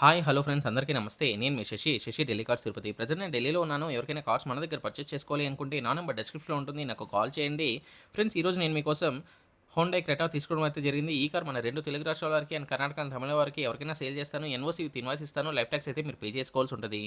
Hi hello friends. అందరికీ నమస్తే. నేను మీ శశి శశి ఢిల్లీ కార్స్ తిరుపతి. ప్రజెంట్ నేను ఢిల్లీలో ఉన్నాను. ఎవరికైనా కార్స్ మన దగ్గర పర్చేస్ చేసుకోవాలి అనుకుంటే నా నెంబర్ డిస్క్రిప్షన్లో ఉంటుంది. నాకు కాల్ చేయండి. ఫ్రెండ్స్ ఈరోజు నేను మీకోసం హోండా క్రెటా తీసుకోవడం అయితే జరిగింది. ఈ కార్ మన రెండు తెలుగు రాష్ట్రాల వారికి అండ్ కర్ణాటక అండ్ తమిళ వారికి ఎవరికైనా సేల్ చేస్తాను. ఎన్ఓసీ విత్ ఇన్వాయిస్ ఇస్తాను. లైఫ్ ట్యాక్స్ అయితే మీరు పే చేసుకోవాల్సి ఉంటుంది.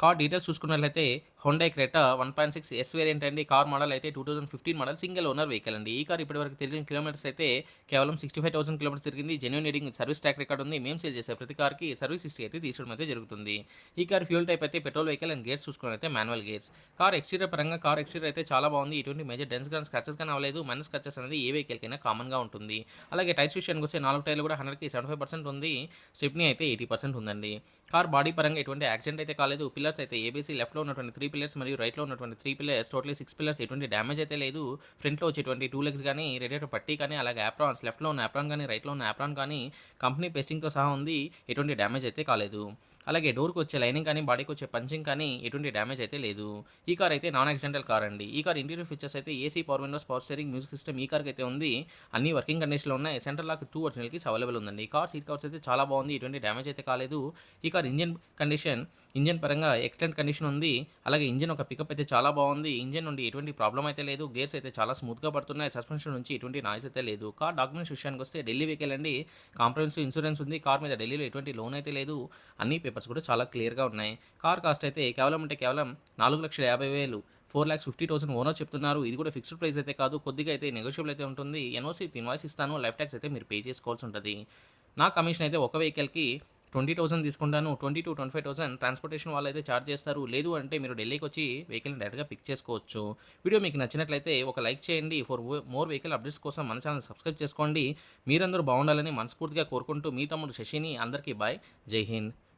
కార్ డీటెయిల్స్ చూసుకున్నట్లయితే Honda Creta one point six S variant అండి. కార్ మోడల్ అయితే two thousand fifteen model single owner vehicle అండి. ఈ కార్ ఇప్పటివరకు తిరిగిన కిలోమీటర్స్ అయితే కేవలం సిక్స్టీ ఫైవ్ థౌసండ్ కిలోమీటర్స్ తిరిగింది. Genuine reading service track record ఉంది. మేము సేల్ చేసే ప్రతి కార్కి సర్వీస్ హిస్టరీ అయితే తీసుకోవడం అయితే జరుగుతుంది. ఈ కార్ ఫ్యూల్ టైప్ అయితే పెట్రోల్ వెహికల్ అండ్ గేర్స్ చూసుకుని అయితే మాన్యువల్ గేర్స్ కార్ ఎక్స్టీరియర్ పరంగా కార్ ఎక్స్టీరియర్ అయితే చాలా బాగుంది. ఇటువంటి మేజర్ డెన్స్ కానీ స్క్రచెస్ కానీ అవ్వలేదు. మైనస్ స్క్రచెస్ అనేది ఏ వెహికల్కైనా కామన్గా ఉంటుంది. అలాగే టైర్స్ విషయానికి వస్తే నాలుగు టైర్లు కూడా హండ్రెడ్కి సెవెంటీ ఫైవ్ పర్సెంట్ ఉంది. స్టిప్ని అయితే ఎయిటీ పర్సెంట్ ఉందండి. కార్ బాడీ పరంగా ఎటువంటి యాక్సిడెంట్ అయితే కాలేదు. పిల్లర్స్ అయితే ఏబీసీ లెఫ్ట్లో ఉన్నటువంటి త్రీ పిల్లర్స్ మరియు రైట్లో ఉన్నటువంటి three pillars totally six pillars ఎటువంటి డ్యామేజ్ అయితే లేదు. ఫ్రంట్లో వచ్చేటువంటి టూ లెగ్స్ కానీ రేడియేటర్ పట్టీ కానీ అలాగే యాప్రాన్స్ లెఫ్ట్లో ఉన్న యాప్రాన్ కానీ రైట్లో ఉన్న యాప్రాన్ కానీ కంపెనీ పెస్టింగ్తో సహా ఉంది. ఎటువంటి డ్యామేజ్ అయితే కాలేదు. అలాగే డోర్కి వచ్చే లైనింగ్ కానీ బాడీకి వచ్చే పంచింగ్ కానీ ఎటువంటి డ్యామేజ్ అయితే లేదు. ఈ కార్ అయితే నాన్ యాక్సిడెంటల్ కార్ అండి. ఈ కార్ ఇంటీరియర్ ఫీచర్స్ అయితే AC power windows power steering music system ఈ కార్కి అయితే ఉంది. అన్ని వర్కింగ్ కండిషన్లో ఉన్నాయి. సెంటర్ లాక్ టూ ఒరిజినల్కి అవైలబుల్ ఉందండి. ఈ కార్ సీట్ కవర్స్ అయితే చాలా బాగుంది. ఎటువంటి డ్యామేజ్ అయితే కాలేదు. ఈ కార్ ఇంజన్ కండిషన్ ఇంజన్ పరంగా ఎక్సలెంట్ కండిషన్ ఉంది. అలాగే ఇంజన్ ఒక పికప్ అయితే చాలా బాగుంది. ఇంజన్ నుండి ఎటువంటి ప్రాబ్లం అయితే లేదు. గేర్స్ అయితే చాలా స్మూత్గా పడుతున్నాయి. సస్పెన్షన్ నుంచి ఎటువంటి నాయిస్ అయితే లేదు. కార్ డాక్యుమెంట్స్ విషయానికి వస్తే ఢిల్లీ వెహికల్ అండి. కాంప్రహెన్సివ్ ఇన్సూరెన్స్ ఉంది. కార్ మీద ఢిల్లీలో ఎటువంటి లోన్ అయితే లేదు. అన్ని పేపర్ పేపర్స్ కూడా చాలా క్లియర్గా ఉన్నాయి. కార్ కాస్ట్ అయితే కేవలం అంటే కేవలం నాలుగు లక్షల యాభై వేలు four lakhs fifty thousand owner చెప్తున్నారు. ఇది కూడా ఫిక్స్డ్ ప్రైస్ అయితే కాదు కొద్దిగా అయితే నెగోషియబుల్ అయితే ఉంటుంది. ఎన్ఓసి ఇన్వాయిస్ ఇస్తాను లైఫ్ ట్యాక్స్ అయితే మీరు పే చేసుకోవాల్సి ఉంటుంది. నా కమిషన్ అయితే ఒక వెహికల్కి ట్వంటీ థౌసండ్ తీసుకుంటాను. Twenty to twenty five thousand transportation వాళ్ళు అయితే చార్జ్ చేస్తారు. లేదు అంటే మీరు ఢిల్లీకి వచ్చి వెహికల్ని డైరెక్ట్గా పిక్ చేసుకోవచ్చు. వీడియో మీకు నచ్చినట్లయితే ఒక లైక్ చేయండి. ఫర్ మోర్ వెహికల్ అప్డేట్స్ కోసం మన ఛానల్ సబ్స్క్రైబ్ చేసుకోండి. మీరందరూ బాగుండాలని మనస్ఫూర్తిగా కోరుకుంటూ మీ తమ్ముడు శశిని. అందరికీ బాయ్. జై హింద్.